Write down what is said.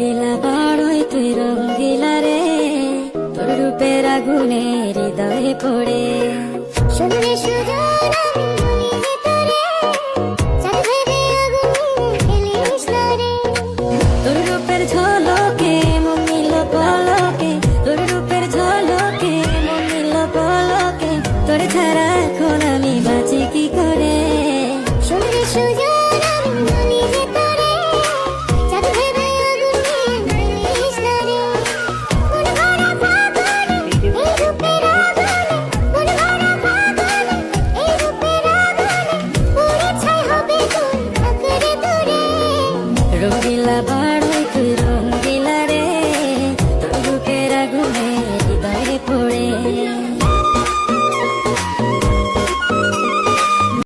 গেলা বাড়ই তুই রং দিলা রে। তোর রূপের আগুনে হৃদয়ে পড়ে। সুন্দরে সুজন তোর রূপের ঝলকে মন নিল পলকে তোর রূপের ঝলকে মন নিল পলকে আমি Tranquila para